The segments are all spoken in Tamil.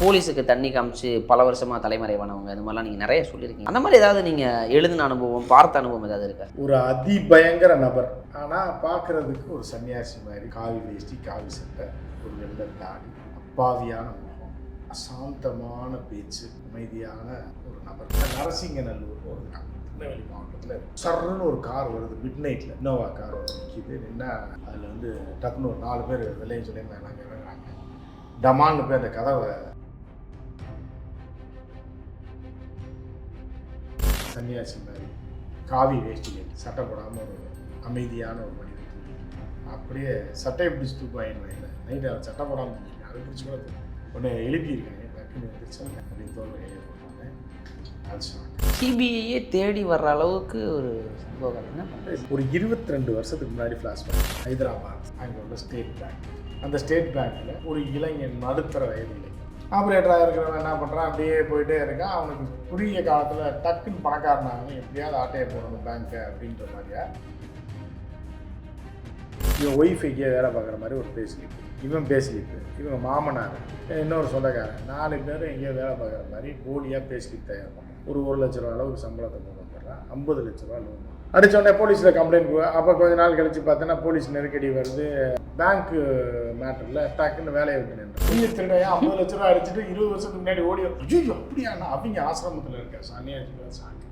போலீஸுக்கு தண்ணி காமிச்சு பல வருஷமாக தலைமறைவானவங்க இந்த மாதிரிலாம் நீங்கள் நிறைய சொல்லியிருக்கீங்க. அந்த மாதிரி ஏதாவது நீங்கள் எழுதின அனுபவம் பார்த்த அனுபவம் ஏதாவது இருக்கா? ஒரு அதிபயங்கர நபர். ஆனால் பார்க்கறதுக்கு ஒரு சன்னியாசி மாதிரி காவி வேஷ்டி காவி சட்டை ஒரு வெள்ளை தாடி அப்பாவியான முகம் அசாந்தமான பேச்சு அமைதியான ஒரு நபர். நரசிங்கநல்லூர் ஒரு திருநெல்வேலி மாவட்டத்தில் சர்ன்னு ஒரு கார் வருது மிட் நைட்டில் இன்னோவா கார் வந்து நிற்கிது நின்னா அதில் வந்து டக்குன்னு ஒரு நாலு பேர் விலையும் சொல்லி நாங்கள் டமால்னு போய் அந்த கதவை சன்னியாசி மாதிரி காவி வேஷ்டி கட்டி சட்டை போடாமல் ஒரு அமைதியான ஒரு மனிதன். அப்படியே சட்டையை பிடிச்சி தூக்குவாயின் வயலில் நைட்டு அவன் சட்டை போடாமல் தூங்கிட்டு அதை பிடிச்சி கூட ஒன்று எழுப்பியிருக்காங்க டக்குன்னு வந்துருச்சு அப்படின்னு தோல் கையை போட்டாங்க அது சொன்னாங்க. சிபிஐயே தேடி வர்ற அளவுக்கு ஒரு சம்பவம் ஒரு இருபத்தி ரெண்டு வருஷத்துக்கு முன்னாடி ஃப்ளாஷ்பேக் ஹைதராபாத் அங்கே உள்ள ஸ்டேட் பேங்க் அந்த ஸ்டேட் பேங்க்கில் ஒரு இளைஞன் நடுத்தர வயது இளைஞன் ஆப்ரேட்டராக இருக்கிறவன் என்ன பண்ணுறான் அப்படியே போயிட்டே இருக்கான். அவனுக்கு குறுகிய காலத்தில் டக்குன்னு பணக்காரனாங்க எப்படியாவது ஆட்டையை போடணும் பேங்க்கை அப்படின்ற மாதிரியா? இவன் ஒய்ஃப் எங்கேயோ வேலை பார்க்குற மாதிரி ஒரு பேசிலிப்பு இவன் பேசிலிப்பு இவங்க மாமனார். இன்னொரு சொந்தக்காரன். நாலு பேர் எங்கேயோ வேலை பார்க்குற மாதிரி போலியாக பேசிலிப் தயார் பண்ணான் ஒரு ஒரு லட்ச ரூபா அளவுக்கு சம்பளத்தை கொண்டு வந்துடுறான். ஐம்பது லட்ச ரூபா லோன் அடித்தோடனே போலீஸில் கம்ப்ளைண்ட் அப்போ கொஞ்ச நாள் கழித்து பார்த்தோன்னா போலீஸ் நெருக்கடி வருது. பேங்க்கு மேட்டரில் uh, டக்குன்னு வேலையை விட்டு நின்று பெரிய திருடையா ஐம்பது லட்ச ரூபா அடிச்சுட்டு இருபது வருஷத்துக்கு முன்னாடி ஓடி ஐயோ அப்படியா அவங்க ஆசிரமத்தில் இருக்க சன்னியாசி சாமி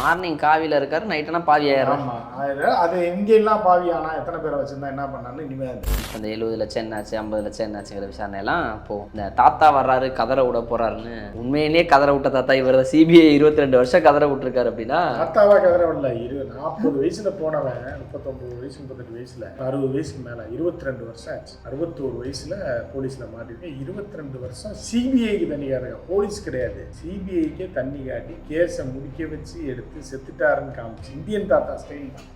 மார்னிங் காவியில் இருக்காரு நைட்டுனா பாவி ஆயிரம் அது எங்கெல்லாம் பாவியானா எத்தனை பேரை வச்சிருந்தா என்ன பண்ணான்னு இனிமேல் அந்த எழுபது லட்சம் என்னாச்சு ஐம்பது லட்சம் என்னாச்சுங்கிற விசாரணை எல்லாம் போகும் இந்த தாத்தா வர்றாரு கதற விட போறாருன்னு. உண்மையிலேயே கதற விட்ட தாத்தா இவர் சிபிஐ இருபத்தி ரெண்டு வருஷம் கதற விட்டுருக்காரு அப்படின்னா. தாத்தாவா கதறவில்ல இரு நாற்பது வயசுல போனவன் முப்பத்தொம்பது வயசு முப்பத்தெட்டு வயசுல அறுபது வயசுக்கு மேல இருபத்தி ரெண்டு வருஷம் ஆச்சு. அறுபத்தோரு வயசுல போலீஸ்ல மாட்டிருக்கேன் இருபத்தி ரெண்டு வருஷம் சிபிஐக்கு தண்ணி காட்டுங்க. போலீஸ் கிடையாது. சிபிஐக்கே தண்ணி காட்டி கேஸை முடிக்க வச்சு எடுத்து எடுத்து செத்துட்டாருன்னு காமிச்சு. இந்தியன் தாத்தா ஸ்டைல் தான்.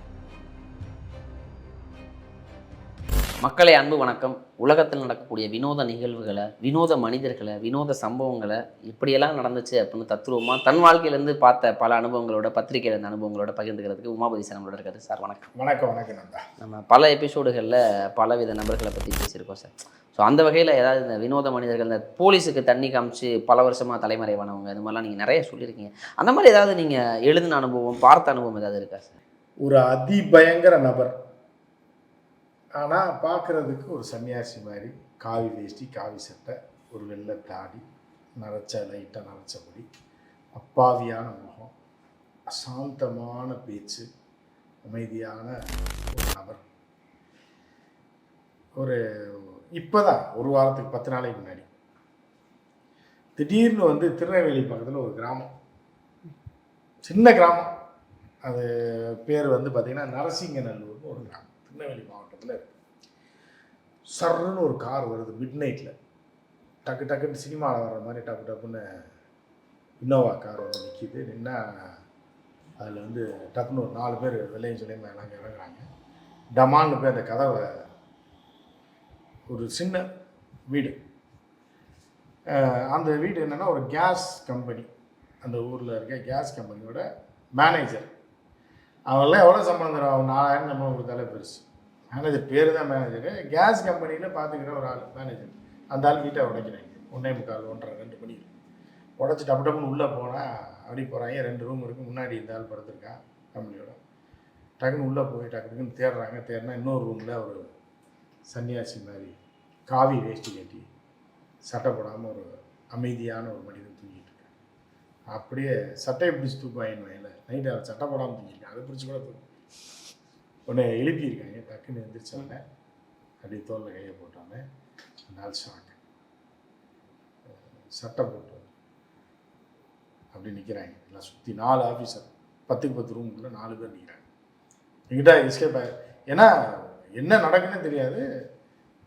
மக்களை அன்பு வணக்கம். உலகத்தில் நடக்கக்கூடிய வினோத நிகழ்வுகளை வினோத மனிதர்களை வினோத சம்பவங்களை இப்படியெல்லாம் நடந்துச்சு அப்படின்னு தத்துருவமாக தன் வாழ்க்கையிலேருந்து பார்த்த பல அனுபவங்களோட பத்திரிகையில் இருந்த அனுபவங்களோட பகிர்ந்துக்கிறதுக்கு உமாபதி சார் நம்மளோட இருக்காரு. சார் வணக்கம். வணக்கம் வணக்கம் நம்ம பல எபிசோடுகளில் பலவித நபர்களை பற்றி பேசியிருக்கோம் சார். ஸோ அந்த வகையில் ஏதாவது இந்த வினோத மனிதர்கள் இந்த போலீஸுக்கு தண்ணி காமிச்சு பல வருஷமாக தலைமறைவானவங்க இந்த மாதிரிலாம் நீங்கள் நிறைய சொல்லியிருக்கீங்க. அந்த மாதிரி ஏதாவது நீங்கள் எழுதின அனுபவம் பார்த்த அனுபவம் ஏதாவது இருக்கா சார்? ஒரு அதிபயங்கர நபர். ஆனால் பார்க்குறதுக்கு ஒரு சன்னியாசி மாதிரி காவி வேஷ்டி காவி சட்டை ஒரு வெள்ளை தாடி நரைச்ச லைட்டாக நரைச்சபடி அப்பாவியான முகம் அசாந்தமான பேச்சு அமைதியான ஒரு நபர். ஒரு இப்போ தான் ஒரு வாரத்துக்கு பத்து நாளைக்கு முன்னாடி. திடீர்னு வந்து திருநெல்வேலி பக்கத்தில் ஒரு கிராமம். சின்ன கிராமம். அது பேர் வந்து பார்த்திங்கன்னா நரசிங்கநல்லூர்னு ஒரு கிராமம். திருநெல்வேலி மாவட்டத்தில் சர்ன்னு ஒரு கார் வருது மிட் நைட்டில் டக்கு டக்குன்னு சினிமாவில் வர்ற மாதிரி டக்கு டக்குன்னு இன்னோவா கார் வந்து நிற்கிது நின்னா அதில் வந்து டக்குன்னு ஒரு நாலு பேர் வெள்ளையும் சொல்லி எல்லாம் இறங்குறாங்க. டமால்னு போய் அந்த கதவை ஒரு சின்ன வீடு. அந்த வீடு என்னென்னா ஒரு கேஸ் கம்பெனி. அந்த ஊரில் இருக்க கேஸ் கம்பெனியோட மேனேஜர். அவங்களாம் எவ்வளோ சம்பளம் தரும் அவன் நாலாயிரம் சம்பளம் கொடுத்தாலே பெருசு. மேனேஜர் பேர் தான் மேனேஜரு. கேஸ் கம்பெனியில் பார்த்துக்கிற ஒரு ஆள் மேனேஜர். அந்த ஆள் வீட்டை உடைக்கிறாங்க. ஒன்றே முக்கால் ஒன்றரை ரெண்டு மணி உடச்சி டப்பு டப்புன்னு உள்ளே போனால் அப்படி போகிறாங்க ரெண்டு ரூம் இருக்குது முன்னாடி இந்த ஆள் படுத்துருக்கான் கம்பெனியோட டக்குன்னு உள்ளே போய் டக்கு டக்குன்னு தேடுறாங்க. தேடினா இன்னொரு ரூமில் ஒரு சன்னியாசி மாதிரி காவி வேஷ்டி கட்டி சட்டை போடாமல் ஒரு அமைதியான ஒரு மனிதன் தூங்கிட்டு இருக்கான். அப்படியே சட்டையை பிடிச்சி தூக்குவாயின் வயலில் நைட்டு சட்டை போடாமல் தூங்கியிருக்கான். அதை பிடிச்சி கூட தூக்கும் உடனே எழுப்பியிருக்காங்க டக்குன்னு எந்திரிச்சோடனே அப்படியே தோலில் கையை போட்டாங்க நாள் ஷாக் சட்டை போட்டு அப்படி நிற்கிறாங்க எல்லாம் சுற்றி நாலு ஆஃபீஸர் பத்துக்கு பத்து ரூமுக்குள்ளே நாலு பேர் நிற்கிறாங்க எங்கிட்ட எஸ்கேப் ஆகி ஏன்னா என்ன நடக்குன்னு தெரியாது.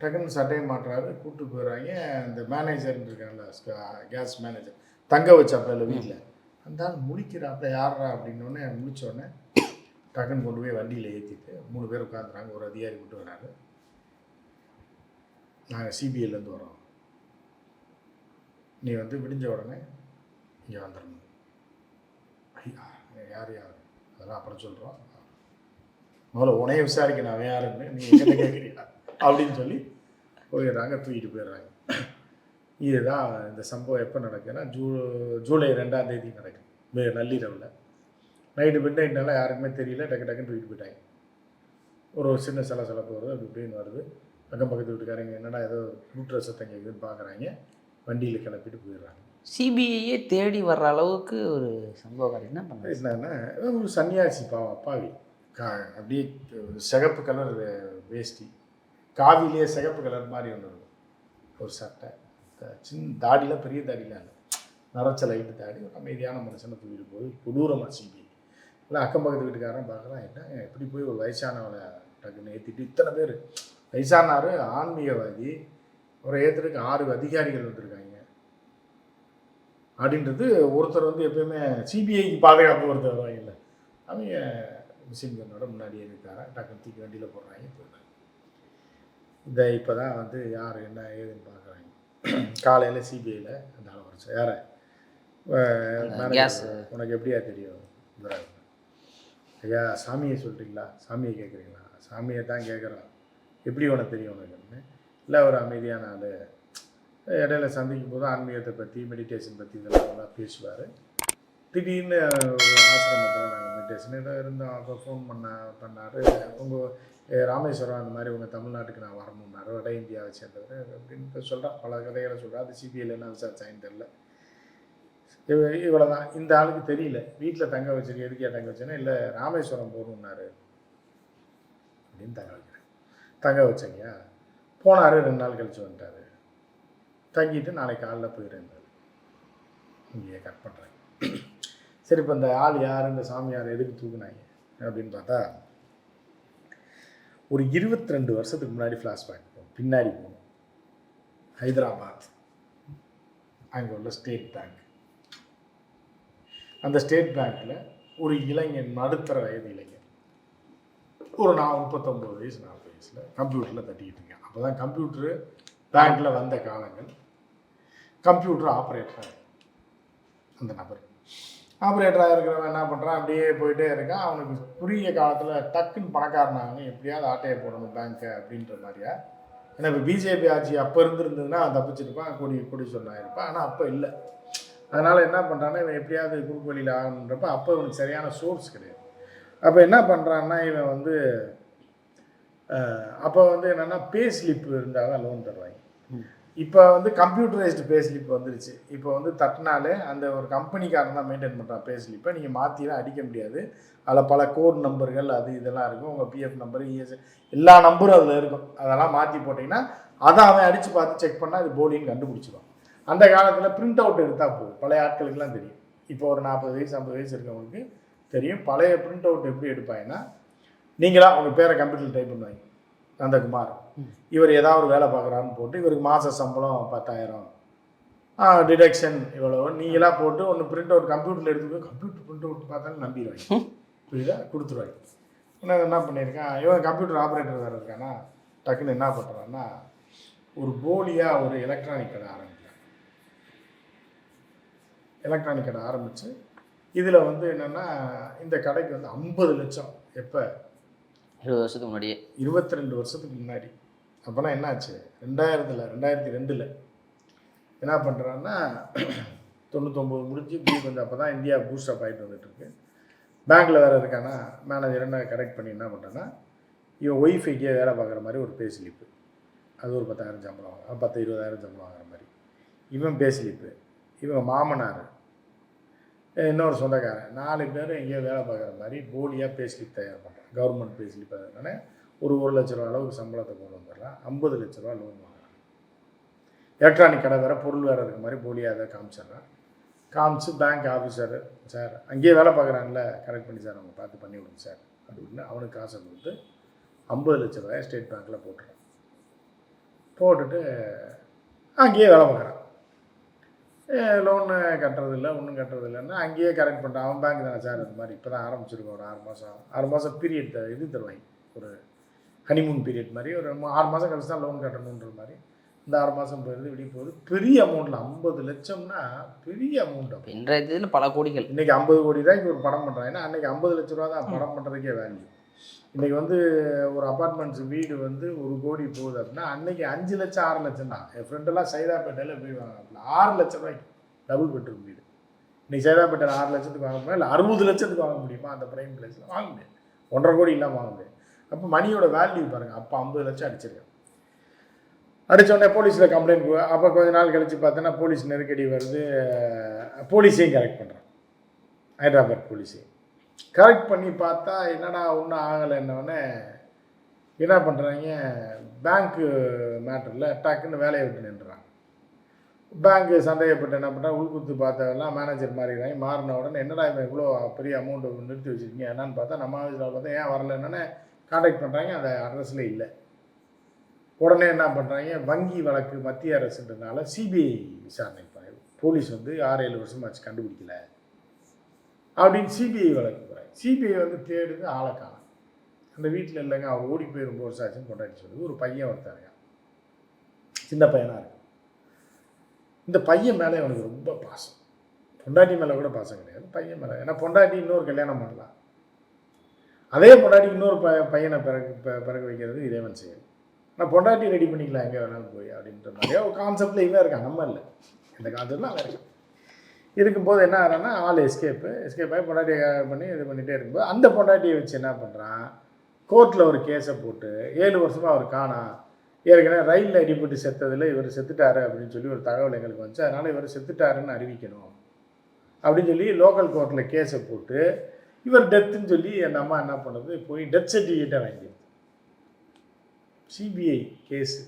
டக்குன்னு சட்டையை மாட்டுறாரு கூப்பிட்டு போயிடுறாங்க. அந்த மேனேஜர் இருக்காங்கல்ல கேஸ் மேனேஜர் தங்க வச்சாப்பில் வீட்டில் அந்த ஆள் முழிக்கிறாப்ல யாரா அப்படின்னோடனே முழிச்சோடனே டக்குன்னு கொண்டு போய் வண்டியில் ஏற்றிட்டு மூணு பேர் உட்காந்துறாங்க ஒரு அதிகாரி மட்டும் வராரு நாங்கள் சிபிஐலேருந்து வரோம். நீ வந்து விடிஞ்ச உடனே இங்கே வந்துடணும் ஐயா யார் யார்? அதெல்லாம் அப்புறம் சொல்கிறோம் முதல்ல உனைய விசாரிக்க நான் யாருன்னு நீ என்ன கேட்குறீங்களா அப்படின்னு சொல்லி போயிடுறாங்க. தூக்கிட்டு போயிடுறாங்க. இதுதான் இந்த சம்பவம் எப்போ நடக்குதுன்னா ஜூ ஜூலை ரெண்டாம் தேதி நடக்குது. நள்ளிரவில். நைட்டு மிட் நைட்னால யாருக்குமே தெரியல. டக்கு டக்குன்னு தூக்கிட்டு போயிட்டாங்க. ஒரு சின்ன சலசலப்பு வருது அப்படி இப்படின்னு வருது. அக்கம் பக்கத்து வீட்டுக்காரங்க என்னடா ஏதோ ரூட்ர சத்தம் கேட்குதுன்னு பார்க்குறாங்க வண்டியில் கிளப்பிட்டு போயிடுறாங்க. சிபிஐயே தேடி வர்ற அளவுக்கு ஒரு சம்பவம் என்ன பண்ண என்னன்னா ஒரு சன்னியாசி பாவம் அப்பாவி. கா அப்படியே சிகப்பு கலர் வேஷ்டி. காவிலேயே சிகப்பு கலர் மாதிரி ஒன்று இருக்கும். ஒரு சட்டை. சின்ன தாடிலாம் பெரிய தாடிலாம் இல்லை. நரைச்ச லைட்டு தாடி. ஒரு அமைதியான மனுஷனை தூக்கிட்டு போய் கொடூரமாக சிபி இல்லை அக்கம் பக்கத்து வீட்டுக்காரன் பார்க்குறான் என்ன எப்படி போய் ஒரு வயசானவளை டக்குன்னு ஏற்றிட்டு இத்தனை பேர்? வயசானார் ஆன்மீகவாதி அவரை ஏற்றுறதுக்கு ஆறு அதிகாரிகள் வந்திருக்காங்க. அப்படின்றது ஒருத்தர் வந்து எப்பயுமே சிபிஐக்கு பாதுகாப்பு ஒருத்தர் வருவாங்கல்ல அவங்க கன்னோட முன்னாடியே இருக்காங்க டக்குன்னு தூக்கி வண்டியில் போடுறாங்க போயிடுறாங்க. இந்த இப்போ தான் வந்து யார் என்ன ஏதுன்னு பார்க்குறாங்க. காலையில் சிபிஐயில் அந்த ஆள் வரைச்சா யார. உனக்கு எப்படியா தெரியும்? ஐயா சாமியை சொல்கிறீங்களா சாமியை கேட்குறீங்களா சாமியை தான் கேட்குறோம் எப்படி உனக்கு தெரியும் உனக்குன்னு இல்லை ஒரு அமைதியான ஆள். இடையில சந்திக்கும் போது ஆன்மீகத்தை பற்றி மெடிடேஷன் பற்றி இதெல்லாம் நல்லா பேசுவார். திடீர்னு ஒரு ஆசிரமத்தில் நாங்கள் மெடிடேஷன் ஏதோ இருந்தோம். அப்போ ஃபோன் பண்ண பண்ணார். உங்கள் ராமேஸ்வரம் அந்த மாதிரி உங்கள் தமிழ்நாட்டுக்கு நான் வரணுன்னாரு வட இந்தியாவை சேர்ந்தவர் அப்படின்னு சொல்கிறான் பல கதைகளை சொல்கிறா அது சிபிஐயில் என்ன விசாரிச்சாங்கன்னு தெரில இவ இவ்வளோ தான் இந்த ஆளுக்கு தெரியல. வீட்டில் தங்க வச்சிருக்க எதுக்கே தங்க வச்சேன்னா இல்லை ராமேஸ்வரம் போகணுன்னாரு அப்படின்னு தங்க வைக்கிறேன். தங்க வச்சங்கயா போனார் ரெண்டு நாள் கழிச்சு வந்துட்டார். தங்கிட்டு நாளைக்கு காலைல போயிடுறேன் இங்கேயே கட் பண்ணுறேன் சரி இப்போ இந்த ஆள் யார் இந்த சாமியார் எதுக்கு தூக்குனாங்க? அப்படின்னு பார்த்தா ஒரு 22 ரெண்டு வருஷத்துக்கு முன்னாடி ஃப்ளாஷ்பேக் போகும். பின்னாடி போகணும் ஹைதராபாத். அங்கே உள்ள ஸ்டேட் பேங்க் அந்த ஸ்டேட் பேங்க்கில் ஒரு இளைஞன் நடுத்தர வயது இளைஞன். ஒரு நான் முப்பத்தொம்போது வயசு நாற்பது வயசில் கம்ப்யூட்டரில் தட்டிக்கிட்டு இருக்கேன். அப்போ தான் கம்ப்யூட்டரு பேங்க்கில் வந்த காலங்கள். கம்ப்யூட்டர் ஆப்ரேட்டராக அந்த நபர். ஆப்ரேட்டராக இருக்கிறவன் என்ன பண்ணுறான் அப்படியே போயிட்டே இருக்கான். அவனுக்கு குறுகிய காலத்தில் டக்குன்னு பணக்காரனாகணும் எப்படியாவது ஆட்டையை போடணும் பேங்க்கை அப்படின்ற மாதிரியா? ஏன்னா இப்போ பிஜேபி ஆட்சி அப்போ இருந்திருந்ததுன்னா அவன் தப்பிச்சிருப்பான். கூடி கொடி சொன்னாயிருப்பான் ஆனால் அப்போ இல்லை. அதனால் என்ன பண்ணுறான்னா இவன் எப்படியாவது குறுக்கு வழியில் ஆகணுன்றப்ப அப்போ இவனுக்கு சரியான சோர்ஸ் கிடையாது. அப்போ என்ன பண்ணுறான்னா இவன் வந்து அப்போ வந்து என்னென்னா பே ஸ்லிப் இருந்தால் தான் லோன் தருவாங்க இப்போ வந்து கம்ப்யூட்டரைஸ்டு பே ஸ்லிப் வந்துருச்சு. இப்போ வந்து தட்டினாலே அந்த ஒரு கம்பெனிக்காரன் தான் மெயின்டைன் பண்ணுறான் பே ஸ்லிப்பை நீங்கள் மாற்றிலாம் அடிக்க முடியாது. அதில் பல கோட் நம்பர்கள் அது இதெல்லாம் இருக்கும். உங்கள் பிஎஃப் நம்பர் இஎஸ் எல்லா நம்பரும் அதில் இருக்கும். அதெல்லாம் மாற்றி போட்டிங்கன்னா அதை அவன் அடித்து பார்த்து செக் பண்ணால் இது போலின்னு கண்டுபிடிச்சிடும். அந்த காலத்தில் பிரிண்ட் அவுட் எடுத்தால் போதும். பழைய ஆட்களுக்கெல்லாம் தெரியும். இப்போ ஒரு நாற்பது வயசு ஐம்பது வயசு இருக்கவங்களுக்கு தெரியும். பழைய பிரிண்ட் அவுட் எப்படி எடுப்பாங்கன்னா நீங்களா உங்கள் பேரை கம்ப்யூட்டரில் டைப் பண்ணுவாங்க நந்தகுமார். இவர் ஏதாவது ஒரு வேலை பார்க்குறாருன்னு போட்டு இவருக்கு மாத சம்பளம் பத்தாயிரம். டிடக்ஷன் இவ்வளோ நீங்களா போட்டு ஒன்று பிரிண்ட் அவுட் கம்ப்யூட்டரில் எடுத்து கம்ப்யூட்டர் பிரிண்ட் அவுட் பார்த்தாலும் நம்பிடுவாங்க. புரியுதா? கொடுத்துருவாங்க. இன்னும் என்ன பண்ணியிருக்கான்? இவன் கம்ப்யூட்டர் ஆப்ரேட்டர் வேறு இருக்கானா? டக்குன்னு என்ன பண்ணுறான்னா ஒரு போலியாக ஒரு எலக்ட்ரானிக் கடை ஆரம்பிக்கிறான் எலக்ட்ரானிக் கடை ஆரம்பித்து இதில் வந்து என்னென்னா இந்த கடைக்கு வந்து ஐம்பது லட்சம். எப்போ? இருபது வருஷத்துக்கு முன்னாடியே. இருபத்தி ரெண்டு வருஷத்துக்கு முன்னாடி. அப்போனா என்னாச்சு? ரெண்டாயிரத்தில் ரெண்டாயிரத்தி ரெண்டில். என்ன பண்ணுறான்னா தொண்ணூத்தொம்பது முடிஞ்சு இப்படி கொஞ்சம் அப்போ தான் இந்தியா பூஸ்டப் ஆகிட்டு வந்துட்டுருக்கு. பேங்க்கில் வேறு இருக்கானா மேனேஜர் என்ன கரெக்ட் பண்ணி என்ன பண்ணுறேன்னா இவன் ஒய்ஃபைக்கே வேலை பார்க்குற மாதிரி ஒரு பே ஸ்லிப்பு அது ஒரு பத்தாயிரம் சம்பளம் வாங்குறான் பத்து இருபதாயிரம் சம்பளம் வாங்குற மாதிரி. இவன் பே ஸ்லிப்பு இவன் மாமனார். இன்னொரு சொந்தக்காரன். நாலு பேர் எங்கேயோ வேலை பார்க்குற மாதிரி போலியாக பே தயார் பண்ணுறான் கவர்மெண்ட் பே ஸ்லிப் அதனால ஒரு ஒரு லட்ச ரூபா அளவுக்கு சம்பளத்தை கொண்டு வந்துடுறான். ஐம்பது லட்ச ரூபா லோன் வாங்குறான். எலக்ட்ரானிக் கடை வேறு பொருள் வேறு இருக்க மாதிரி போலியாக அதை காமிச்சிடுறான். காமிச்சு பேங்க் ஆஃபீஸர் சார் அங்கேயே வேலை பார்க்குறாங்கள கரெக்ட் பண்ணி சார் அவங்க பார்த்து பண்ணி விடுங்க சார் அப்படின்னு அவனுக்கு காசை கொடுத்து ஐம்பது லட்ச ரூபாய் ஸ்டேட் பேங்க்கில் போட்டுறான். போட்டுட்டு அங்கேயே வேலை பார்க்குறான். லோனு கட்டுறதில்ல ஒன்றும் கட்டுறதில்லைன்னா அங்கேயே கரெக்ட் பண்ணுறான் அவன் பேங்க் தானே சார் இந்த மாதிரி. இப்போ தான் ஆரம்பிச்சிருக்கோம். ஒரு ஆறு மாதம் ஆறு மாதம் பீரியட் இது தருவாங்க ஒரு ஹனிமூன் பீரியட் மாதிரி. ஒரு ஆறு மாதம் கழிச்சு தான் லோன் கட்டணுன்ற மாதிரி. இந்த ஆறு மாதம் போயிடுது இப்படி போகுது. பெரிய அமௌண்ட்டில் ஐம்பது லட்சம்னா பெரிய அமௌண்ட் இன்றைய தேதியில் பல கோடிகள். இன்னைக்கு ஐம்பது கோடி ரூபாய்க்கு ஒரு படம் பண்ணுறாங்க ஏன்னா அன்னைக்கு ஐம்பது லட்ச ரூபா தான் படம் பண்ணுறதுக்கே வேல்யூ இன்றைக்கி வந்து ஒரு அப்பார்ட்மெண்ட்ஸ் வீடு வந்து ஒரு கோடி போகுது அப்படின்னா அன்னைக்கு அஞ்சு லட்சம் ஆறு லட்சம் தான். என் ஃப்ரெண்டெல்லாம் சைதாப்பேட்டையில் போய் வாங்கினாப்புல ஆறு லட்சம் ரூபாய்க்கு டபுள் பெட்ரூம் வீடு. இன்னைக்கு சைதாப்பேட்டையில் ஆறு லட்சத்துக்கு வாங்க முடியுமா? இல்லை அறுபது லட்சத்துக்கு வாங்க முடியுமா? அந்த பிரைம் பிளேஸில் வாங்க முடியாது. ஒன்றரை கோடி இல்லாமல் வாங்க முடியாது. அப்போ மணியோட வேல்யூ பாருங்கள் அப்போ ஐம்பது லட்சம் அடிச்சிருக்கேன் அடித்தோடனே போலீஸில் கம்ப்ளைண்ட் அப்போ கொஞ்ச நாள் கழித்து பார்த்தோன்னா போலீஸ் நெருக்கடி வருது. போலீஸையும் கரெக்ட் பண்ணுறான் ஹைதராபாத் போலீஸையும் கரெக்ட் பண்ணி பார்த்தா என்னடா ஒன்றும் ஆகலைன்னொடனே என்ன பண்ணுறாங்க பேங்க்கு மேட்டரில் டக்குன்னு வேலையை விட்டு நின்றுறாங்க பேங்க்கு சந்தேகப்பட்டு என்ன பண்ணுறா உள்குத்து பார்த்தவெல்லாம் மேனேஜர் மாறிடுறாங்க. மாறின உடனே என்னடா இவன் இவ்வளோ பெரிய அமௌண்ட்டு நிறுத்தி வச்சுருக்கீங்க? என்னன்னு பார்த்தா நம்ம ஆஃபீஸில் பார்த்தா ஏன் வரலன்னு காண்டாக்ட் பண்ணுறாங்க அந்த அட்ரஸில் இல்லை. உடனே என்ன பண்ணுறாங்க வங்கி வழக்கு மத்திய அரசுன்றதுனால சிபிஐ விசாரணை பண்ணி போலீஸ் வந்து ஆறு ஏழு வருஷமாச்சு கண்டுபிடிக்கல. அப்படின்னு சிபிஐ வழக்கு போகிறாங்க சிபிஐ வந்து தேடுது ஆளை அந்த வீட்டில் இல்லைங்க அவர் ஓடி போய் ரொம்ப வருஷம் ஆச்சுன்னு கொண்டாடி சொல்லுது. ஒரு பையன் ஒருத்தாருங்க சின்ன பையனாக இருக்கு இந்த பையன் மேலே எனக்கு ரொம்ப பாசம். பொண்டாட்டி மேலே கூட பாசம் கிடையாது. பையன் மேலே. ஏன்னா பொண்டாட்டி இன்னொரு கல்யாணம் பண்ணலாம். அதே பொண்டாட்டி இன்னொரு ப பையனை பிறகு பிறகு வைக்கிறது இறைவன் செய்யும். நான் பொண்டாட்டி ரெடி பண்ணிக்கலாம் எங்கே வேணாலும் போய் அப்படின்ற மாதிரியே ஒரு கான்செப்டில் இவன் இருக்கான். நம்ம இல்லை. இந்த கான்செப்டில் அவன் இருக்கான். இருக்கும்போது என்ன ஆகிறான்னா ஆள் எஸ்கேப்பு எஸ்கேப் ஆகி பொண்டாட்டியை பண்ணி இது பண்ணிகிட்டே இருக்கும்போது அந்த பொண்டாட்டியை வச்சு என்ன பண்ணுறான் கோர்ட்டில் ஒரு கேஸை போட்டு ஏழு வருஷமாக அவர் காணாம் ஏற்கனவே ரயிலில் அடிபட்டு செத்ததில் இவர் செத்துட்டாரு அப்படின்னு சொல்லி ஒரு தகவல் எங்களுக்கு வந்துச்சு. அதனால் இவர் செத்துட்டாருன்னு அறிவிக்கணும். அப்படின்னு சொல்லி லோக்கல் கோர்ட்டில் கேஸை போட்டு இவர் டெத்துன்னு சொல்லி என் அம்மா என்ன பண்ணுது? போய் டெத் சர்டிஃபிகேட்டை வாங்கிடுது சிபிஐ கேஸு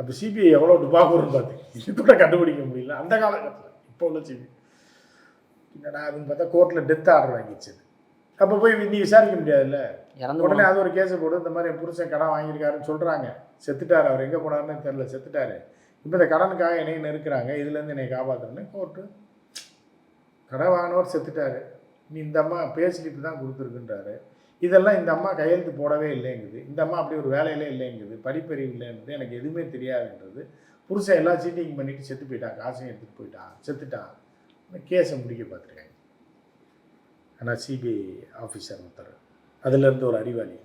அப்போ சிபிஐ எவ்வளோ டுபாக்கூர்னு பார்த்து கூட கண்டுபிடிக்க முடியல. அந்த காலகட்டத்தில். இப்போ உள்ள சிபிஐ என்னடா அதுன்னு பார்த்தா கோர்ட்டில் டெத் ஆர்டர் வாங்கிடுச்சு அப்போ போய் நீ விசாரிக்க முடியாதுல்ல? உடனே அது ஒரு கேஸை போட்டு இந்த மாதிரி புருஷன் கடன் வாங்கியிருக்காருன்னு சொல்கிறாங்க செத்துட்டார் அவர். எங்கே போனாருன்னு தெரில செத்துட்டாரு. இப்போ இந்த கடனுக்காக என்னைய நெருக்கிறாங்க. இதுலேருந்து என்னை காப்பாற்றுறேன்னு கோர்ட்டு கடன் வாங்கினவர் செத்துட்டாரு. நீ இந்த அம்மா பேசிலிப்பு தான் கொடுத்துருக்குன்றாரு. இதெல்லாம் இந்த அம்மா கையெழுத்து போடவே இல்லைங்குது. இந்த அம்மா அப்படி ஒரு வேலையிலே இல்லைங்குது. படிப்பறிவு இல்லைன்றது எனக்கு எதுவுமே தெரியாதுன்றது. புருஷன் எல்லாம் சீட்டிங் பண்ணிட்டு செத்து போயிட்டான் காசையும் எடுத்துகிட்டு போயிட்டான் செத்துட்டான் கேஸை முடிக்க பார்த்துருக்காங்க. ஆனால் சிபிஐ ஆஃபீஸர் ஒருத்தர். அதுலேருந்து ஒரு அறிவாளி.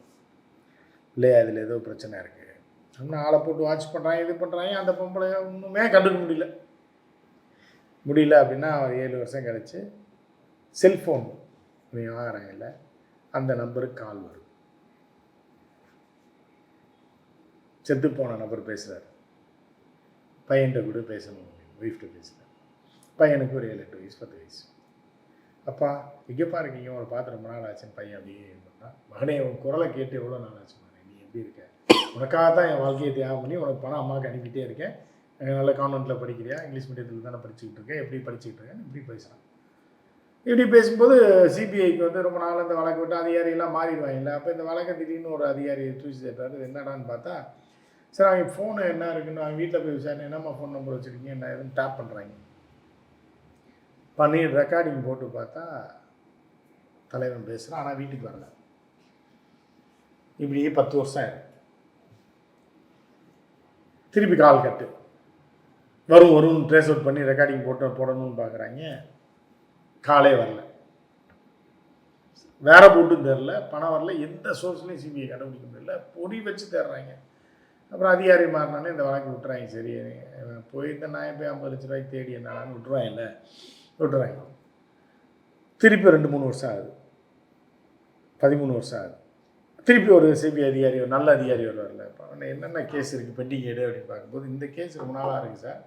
இல்லையா அதில் ஏதோ பிரச்சனை இருக்குது அப்படின்னு ஆளை போட்டு வாட்ச் பண்ணுறாங்க இது பண்ணுறாங்க அந்த பொம்பளை ஒன்றுமே கண்டுக்க முடியல. முடியல அப்படின்னா அவர் ஏழு வருஷம் கழிச்சு செல்ஃபோன் நீ வாங்குறாங்கல்ல அந்த நம்பருக்கு கால் வரும். செத்து போன நபர் பேசுகிறார் பையன்கிட்ட கூட பேசணும். ஒய்ஃப்ட்ட பேசுகிறேன் பையனுக்கு ஒரு ஏழு எட்டு வயசு பத்து வயசு. அப்பா எங்கேப்பா இருக்கீங்க ஒரு பார்த்து ரொம்ப நாள் ஆச்சுன்னு பையன் அப்படியே பண்ணான் மகனே உன் குரலை கேட்டு எவ்வளோ நாள் ஆச்சு மகனே? நீ எப்படி இருக்க? உனக்காக தான் என் வாழ்க்கையை தியாகம் பண்ணி உனக்கு பணம் அம்மாவுக்கு அனுப்பிட்டே இருக்கேன். நல்ல கான்வெண்ட்டில் படிக்கிறியா? இங்கிலீஷ் மீடியத்தில் தானே படிச்சுக்கிட்டு இருக்கேன் எப்படி படிச்சுக்கிட்டு இருக்கேன் இப்படி பேசுகிறான் இப்படி பேசும்போது சிபிஐக்கு வந்து ரொம்ப நாள் இந்த வழக்கு விட்டு அதிகாரியெல்லாம் மாறிடுவாங்கல்ல. அப்போ இந்த வழக்கை திடீர்னு ஒரு அதிகாரி தூசி சேர்த்தாரு என்னடான்னு பார்த்தா சரி அவங்க ஃபோனு என்ன இருக்குன்னு அவங்க வீட்டில் போய் விசாரணை என்னம்மா ஃபோன் நம்பர் வச்சுருக்கீங்க என்ன எதுவும் டேப் பண்ணுறாங்க பண்ணி ரெக்கார்டிங் போட்டு பார்த்தா தலைவன் பேசுகிறான் ஆனால் வீட்டுக்கு வரல. இப்படியே பத்து வருஷம் ஆயிடும் திருப்பி கால் கட்டு. வரும் வரும் ட்ரேஸ் அவுட் பண்ணி ரெக்கார்டிங் போட்டு போடணும்னு பார்க்குறாங்க காலே வரல. வேற போட்டும் தெரில பணம் வரல எந்த சோர்ஸ்லையும் சிபிஐ கண்டுபிடிக்க முடியல. பொடி வச்சு தேடுறாங்க. அப்புறம் அதிகாரி மாறினாலே இந்த வழக்கு விட்டுறாங்க. சரி இவன் போய் இந்த நான் போய் ஐம்பது லட்ச ரூபாய்க்கு தேடி என்னடான்னு விட்டுருவாங்கல்ல விட்டுறாங்க. திருப்பி ரெண்டு மூணு வருஷம் ஆகுது. பதிமூணு வருஷம் ஆகுது. திருப்பி ஒரு சிபிஐ அதிகாரி ஒரு நல்ல அதிகாரி வருவார்ல. இப்போ என்னென்ன கேஸ் இருக்குது பெண்டிங் எடு அப்படின்னு பார்க்கும்போது இந்த கேஸ் ரொம்ப நாளாக இருக்குது சார்.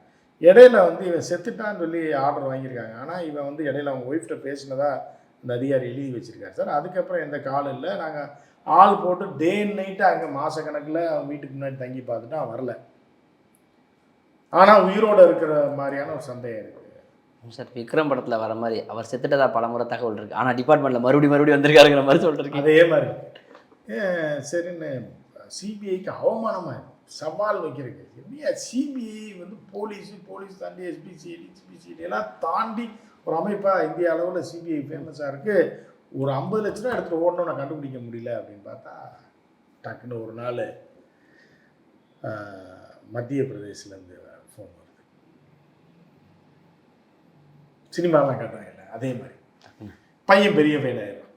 இடையில வந்து இவன் செத்துட்டான்னு சொல்லி ஆர்டர் வாங்கியிருக்காங்க. ஆனால் இவன் வந்து இடையில அவங்க ஒய்ஃப்ட்ட பேசினதா இந்த அதிகாரி எழுதி வச்சிருக்காரு சார். அதுக்கப்புறம் எந்த கால் இல்லை. நாங்கள் ஆள் போட்டு டே அண்ட் நைட்டு அங்கே மாதக்கணக்கில் அவன் வீட்டுக்கு முன்னாடி தங்கி பார்த்துட்டு அவன் வரல. ஆனால் உயிரோடு இருக்கிற மாதிரியான ஒரு சந்தேகம் இருக்குது சார் விக்ரம் படத்துல வர மாதிரி அவர் செத்துட்டதா பலமுறை தகவல் இருக்கு. ஆனா டிபார்ட்மெண்ட்ல மறுபடியும் மறுபடியும் வந்திருக்காருங்கிற மாதிரி சொல்லிருக்கீங்க. அதே மாதிரி. சரின்னு சிபிஐக்கு அவமானமாக சவால் வைக்கிறதுக்கு. எப்படியா சிபிஐ வந்து போலீஸு போலீஸ் தாண்டி எஸ்பிசிஐடி சிபிசிஐடி எல்லாம் தாண்டி ஒரு அமைப்பாக இந்திய அளவில் சிபிஐ ஃபேமஸாக இருக்குது ஒரு ஐம்பது லட்ச ரூபா எடுத்துகிட்டு ஓடணும் நான் கண்டுபிடிக்க முடியல அப்படின்னு பார்த்தா டக்குன்னு ஒரு நாள் மத்திய பிரதேசிலேருந்து ஃபோன் வருது. சினிமாலாம் காட்டுறாங்கல்ல அதே மாதிரி. பையன் பெரிய ஃபெயில் ஆயிடுறான்.